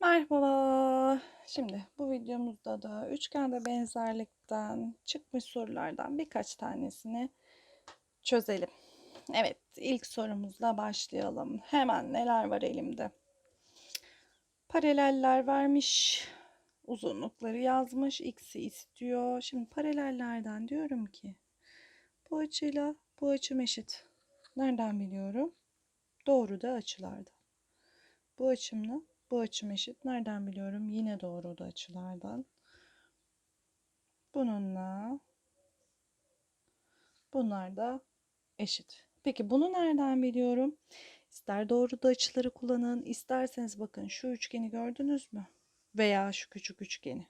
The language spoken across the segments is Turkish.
Merhaba. Şimdi bu videomuzda da üçgende benzerlikten çıkmış sorulardan birkaç tanesini çözelim. Evet, ilk sorumuzla başlayalım. Hemen neler var elimde? Paraleller vermiş. Uzunlukları yazmış. X'i istiyor. Şimdi paralellerden diyorum ki bu açıyla bu açım eşit. Nereden biliyorum? Doğru da açılarda. Bu açımla bu açım eşit. Nereden biliyorum? Yine doğru da açılardan. Bununla bunlar da eşit. Peki bunu nereden biliyorum? İster doğru da açıları kullanın, isterseniz bakın şu üçgeni gördünüz mü? Veya şu küçük üçgeni.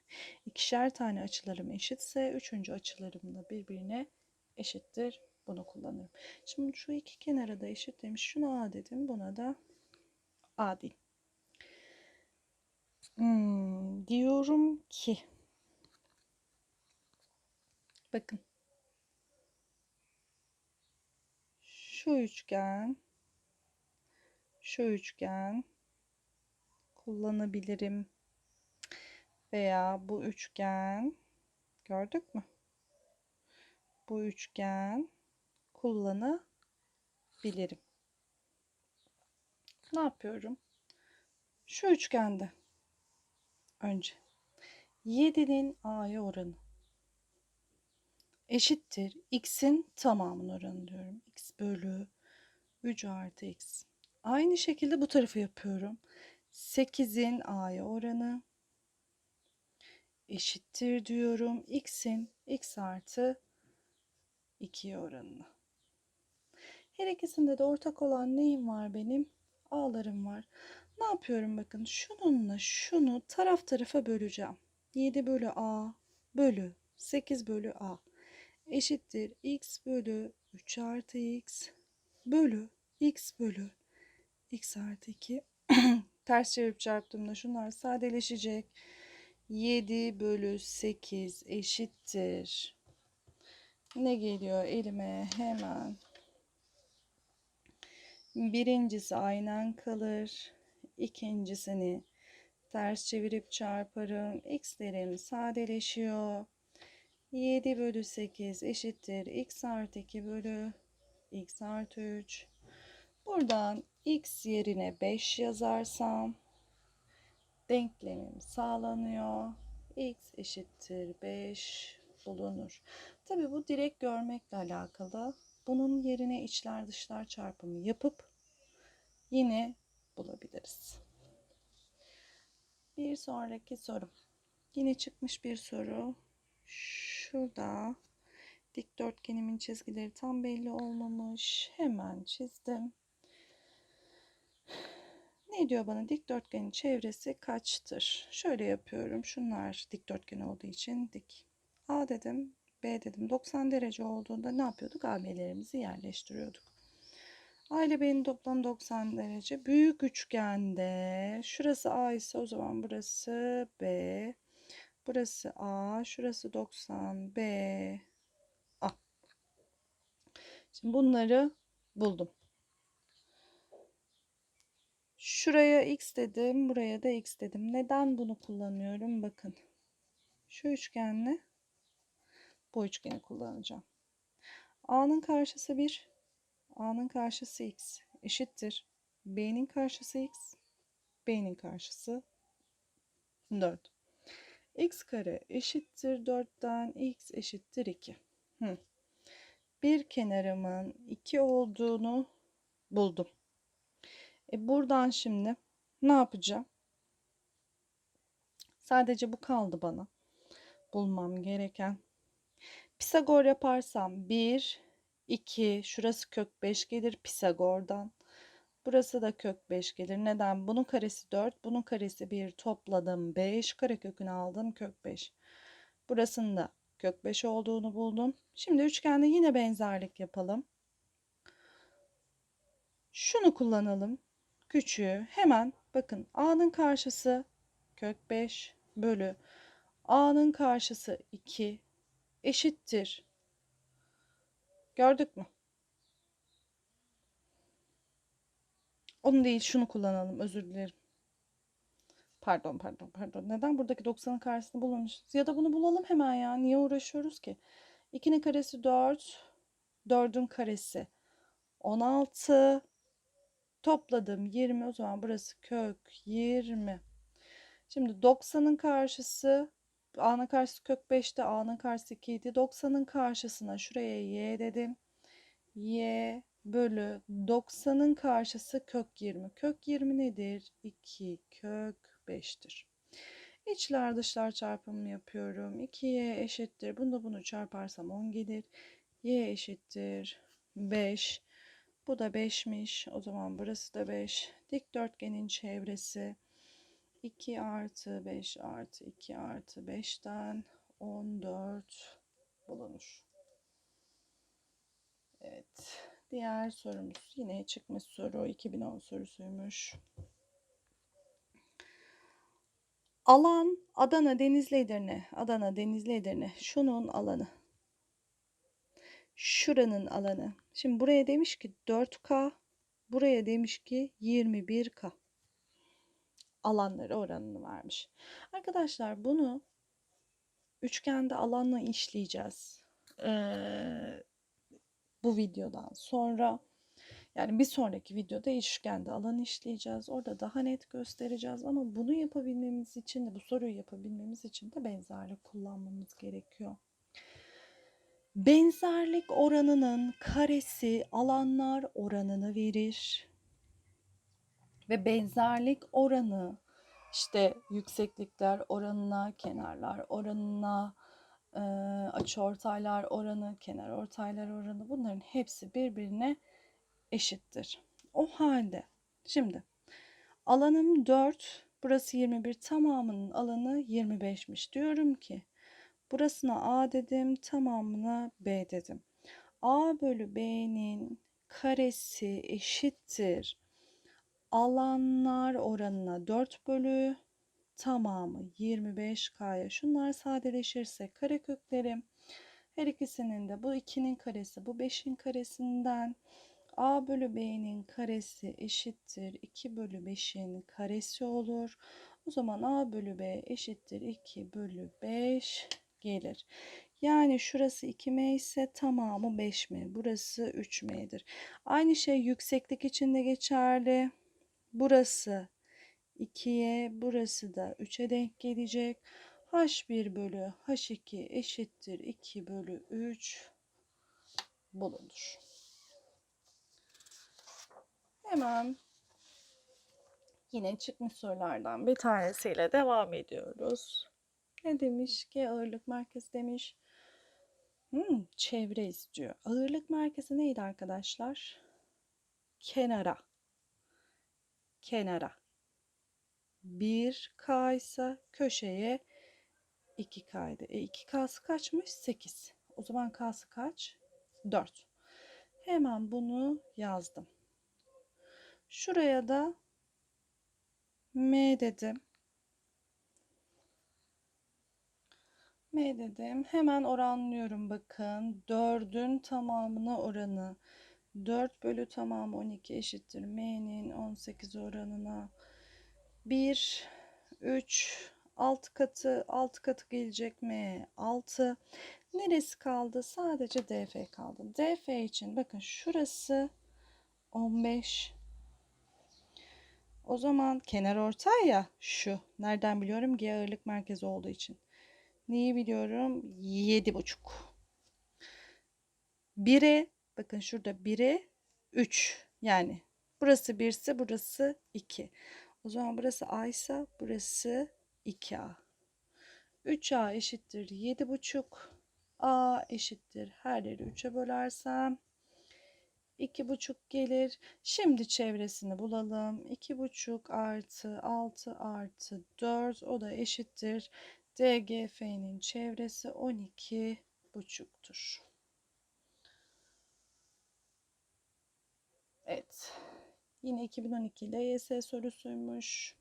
İkişer tane açılarım eşitse üçüncü açılarım da birbirine eşittir. Bunu kullanırım. Şimdi şu iki kenara da eşit demiş. Şuna A dedim. Buna da A diyeyim. Hmm, diyorum ki bakın şu üçgen şu üçgen kullanabilirim veya bu üçgen gördük mü? Bu üçgen kullanabilirim. Ne yapıyorum? Şu üçgende önce 7'nin a'ya oranı eşittir x'in tamamının oranı diyorum. x bölü 3 artı x. Aynı şekilde bu tarafı yapıyorum. 8'in a'ya oranı eşittir diyorum. x'in x artı 2'ye oranını. Her ikisinde de ortak olan neyim var benim? A'larım var. Ne yapıyorum bakın şununla şunu taraf tarafa böleceğim. 7 bölü A bölü 8 bölü A eşittir x bölü 3 artı x bölü x bölü x artı 2 ters çevirip çarptığımda şunlar sadeleşecek. 7 bölü 8 eşittir. Ne geliyor elime hemen? Birincisi aynen kalır. İkincisini ters çevirip çarparım. X'lerim sadeleşiyor. 7 bölü 8 eşittir. X artı 2 bölü X artı 3. Buradan X yerine 5 yazarsam denklemim sağlanıyor. X eşittir 5 bulunur. Tabi bu direkt görmekle alakalı. Bunun yerine içler dışlar çarpımı yapıp yine bulabiliriz. Bir sonraki sorum. Yine çıkmış bir soru. Şurada dikdörtgenimin çizgileri tam belli olmamış. Hemen çizdim. Ne diyor bana? Dikdörtgenin çevresi kaçtır? Şöyle yapıyorum. Şunlar dikdörtgen olduğu için dik. A dedim. B dedim. 90 derece olduğunda ne yapıyorduk? AB'lerimizi yerleştiriyorduk. A ile B'nin toplam 90 derece. Büyük üçgende şurası A ise o zaman burası B. Burası A. Şurası 90 B. A. Şimdi bunları buldum. Şuraya x dedim. Buraya da x dedim. Neden bunu kullanıyorum? Bakın. Şu üçgenle bu üçgeni kullanacağım. A'nın karşısı 1. A'nın karşısı x eşittir. B'nin karşısı x. B'nin karşısı 4. x kare eşittir 4'ten x eşittir 2. Hı. Bir kenarımın 2 olduğunu buldum. E buradan şimdi ne yapacağım? Sadece bu kaldı bana. Bulmam gereken. Pisagor yaparsam 1, 2, şurası kök 5 gelir Pisagor'dan. Burası da kök 5 gelir. Neden? Bunun karesi 4, bunun karesi 1 topladım 5. Karekökünü aldım kök 5. Burasının da kök 5 olduğunu buldum. Şimdi üçgende yine benzerlik yapalım. Şunu kullanalım. Küçüğü hemen bakın A'nın karşısı kök 5 bölü A'nın karşısı 2 eşittir. Gördük mü? Onu değil şunu kullanalım özür dilerim. Pardon pardon pardon. Neden buradaki 90'ın karşısını bulmamışız? Ya da bunu bulalım hemen ya. Niye uğraşıyoruz ki? 2'nin karesi 4. 4'ün karesi 16. Topladım 20. O zaman burası kök 20. Şimdi 90'ın karşısı A'nın karşısı kök 5'te A'nın karşısı 2 idi. 90'ın karşısına şuraya Y dedim. Y bölü 90'ın karşısı kök 20. Kök 20 nedir? 2 kök 5'tir. İçler dışlar çarpımı yapıyorum. 2y eşittir. Bunu bunu çarparsam 10 gelir. y eşittir 5. Bu da 5'miş. O zaman burası da 5. Dikdörtgenin çevresi 2 artı 5 artı 2 artı 5'ten 14 bulunur. Evet. Diğer sorumuz yine çıkmış soru 2010 sorusuymuş. Alan Adana Denizli Edirne. Adana Denizli Edirne. Şunun alanı. Şuranın alanı. Şimdi buraya demiş ki 4K. Buraya demiş ki 21K. Alanları oranını vermiş. Arkadaşlar bunu üçgende alanla işleyeceğiz. Ee, bu videodan sonra yani bir sonraki videoda üçgende alan işleyeceğiz. Orada daha net göstereceğiz ama bunu yapabilmemiz için de bu soruyu yapabilmemiz için de benzerlik kullanmamız gerekiyor. Benzerlik oranının karesi alanlar oranını verir. Ve benzerlik oranı işte yükseklikler oranına, kenarlar oranına, e, açıortaylar oranı, kenar ortaylar oranı bunların hepsi birbirine eşittir. O halde şimdi alanım 4, burası 21 tamamının alanı 25'miş. Diyorum ki burasına A dedim, tamamına B dedim. A bölü B'nin karesi eşittir. Alanlar oranına 4 bölü tamamı 25K'ya. Şunlar sadeleşirse kareköklerim her ikisinin de bu 2'nin karesi bu 5'in karesinden a bölü b'nin karesi eşittir 2 bölü 5'in karesi olur. O zaman a bölü b eşittir 2 bölü 5 gelir. Yani şurası 2m ise tamamı 5m. Burası 3m'dir. Aynı şey yükseklik için de geçerli. Burası 2'ye burası da 3'e denk gelecek. H1 bölü H2 eşittir 2 bölü 3 bulunur. Hemen yine çıkmış sorulardan bir tanesiyle devam ediyoruz. Ne demiş ki ağırlık merkezi demiş. Hmm, çevre istiyor. Ağırlık merkezi neydi arkadaşlar? Kenara. Kenara. 1K ise köşeye 2K'ydı. E 2K'sı kaçmış? 8. O zaman K'sı kaç? 4. Hemen bunu yazdım. Şuraya da M dedim. M dedim. Hemen oranlıyorum bakın. 4'ün tamamına oranı. 4 bölü tamamı 12 eşittir. M'nin 18 oranına. 1, 3, 6 katı, 6 katı gelecek M 6. Neresi kaldı? Sadece DF kaldı. DF için bakın şurası 15. O zaman kenar ortay ya şu. Nereden biliyorum? G ağırlık merkezi olduğu için. Neyi biliyorum? 7,5. 1'e bakın şurada 1'e 3. Yani burası 1 ise burası 2. O zaman burası A ise burası 2A. 3A eşittir 7,5. A eşittir her yeri 3'e bölersem 2,5 gelir. Şimdi çevresini bulalım. 2,5 artı 6 artı 4 o da eşittir. DGF'nin çevresi 12,5'tur. Evet. Yine 2012 LYS sorusuymuş.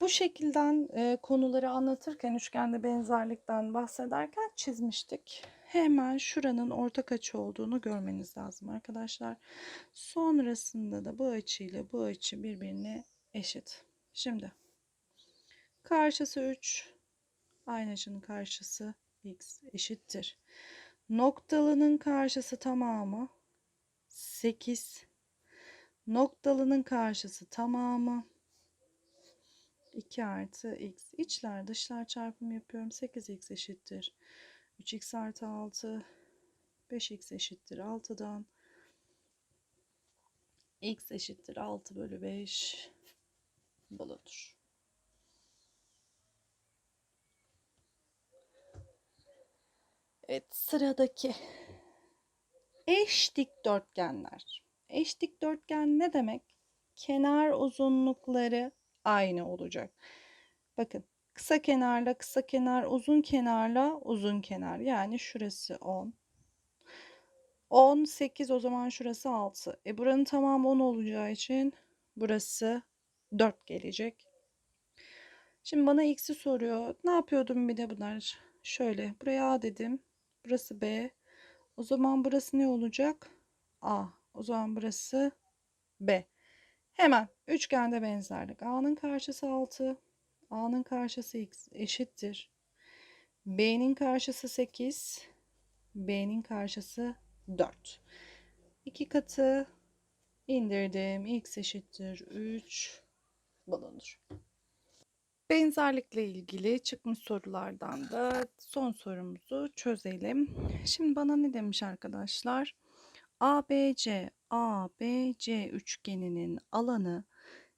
Bu şekilden e, konuları anlatırken üçgende benzerlikten bahsederken çizmiştik. Hemen şuranın ortak açı olduğunu görmeniz lazım arkadaşlar. Sonrasında da bu açıyla bu açı birbirine eşit. Şimdi karşısı 3 aynı açının karşısı x eşittir. Noktalının karşısı tamamı 8. Noktalının karşısı tamamı 2 artı x. İçler dışlar çarpımı yapıyorum. 8x eşittir. 3x artı 6. 5x eşittir 6'dan. x eşittir 6 bölü 5 bulunur. Evet sıradaki eş dikdörtgenler. Eş dikdörtgen ne demek? Kenar uzunlukları aynı olacak. Bakın kısa kenarla kısa kenar, uzun kenarla uzun kenar. Yani şurası 10. 10, 8 o zaman şurası 6. E buranın tamamı 10 olacağı için burası 4 gelecek. Şimdi bana x'i soruyor. Ne yapıyordum bir de bunlar? Şöyle buraya a dedim. Burası b. O zaman burası ne olacak? a. O zaman burası b. Hemen üçgende benzerlik. a'nın karşısı 6. a'nın karşısı x eşittir. b'nin karşısı 8. b'nin karşısı 4. 2 katı indirdim. x eşittir 3 bulunur. Benzerlikle ilgili çıkmış sorulardan da son sorumuzu çözelim. Şimdi bana ne demiş arkadaşlar? ABC ABC üçgeninin alanı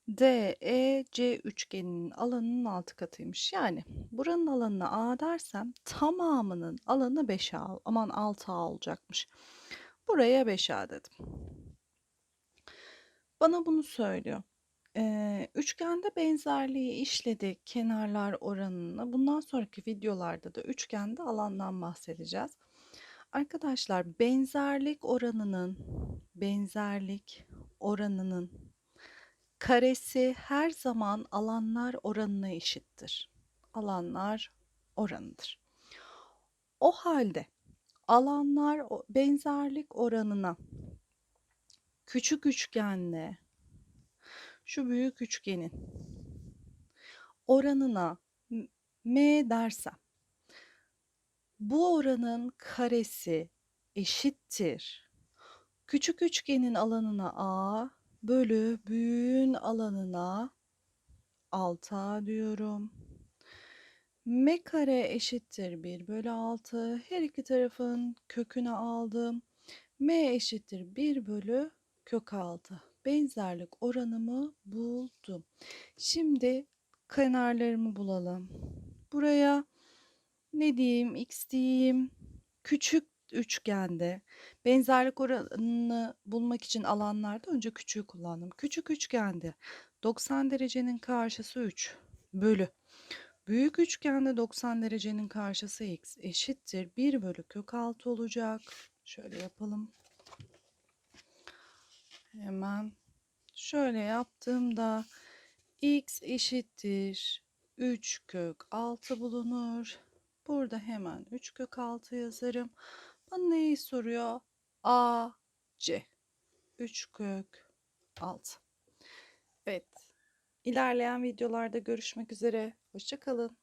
DEC üçgeninin alanının altı katıymış. Yani buranın alanına A dersem tamamının alanı 5A aman 6A olacakmış. Buraya 5A dedim. Bana bunu söylüyor. Üçgende benzerliği işledik kenarlar oranını. Bundan sonraki videolarda da üçgende alandan bahsedeceğiz. Arkadaşlar benzerlik oranının benzerlik oranının karesi her zaman alanlar oranına eşittir. Alanlar oranıdır. O halde alanlar benzerlik oranına küçük üçgenle şu büyük üçgenin oranına m dersem bu oranın karesi eşittir. Küçük üçgenin alanına a bölü büyüğün alanına 6a diyorum. m kare eşittir 1 bölü 6. Her iki tarafın kökünü aldım. m eşittir 1 bölü kök 6 benzerlik oranımı buldum. Şimdi kenarlarımı bulalım. Buraya ne diyeyim x diyeyim. Küçük üçgende benzerlik oranını bulmak için alanlarda önce küçüğü kullandım. Küçük üçgende 90 derecenin karşısı 3 bölü. Büyük üçgende 90 derecenin karşısı x eşittir 1 bölü kök 6 olacak. Şöyle yapalım. Hemen şöyle yaptığımda x eşittir 3 kök 6 bulunur. Burada hemen 3 kök 6 yazarım. Bana neyi soruyor? A, C. 3 kök 6. Evet. İlerleyen videolarda görüşmek üzere. Hoşçakalın.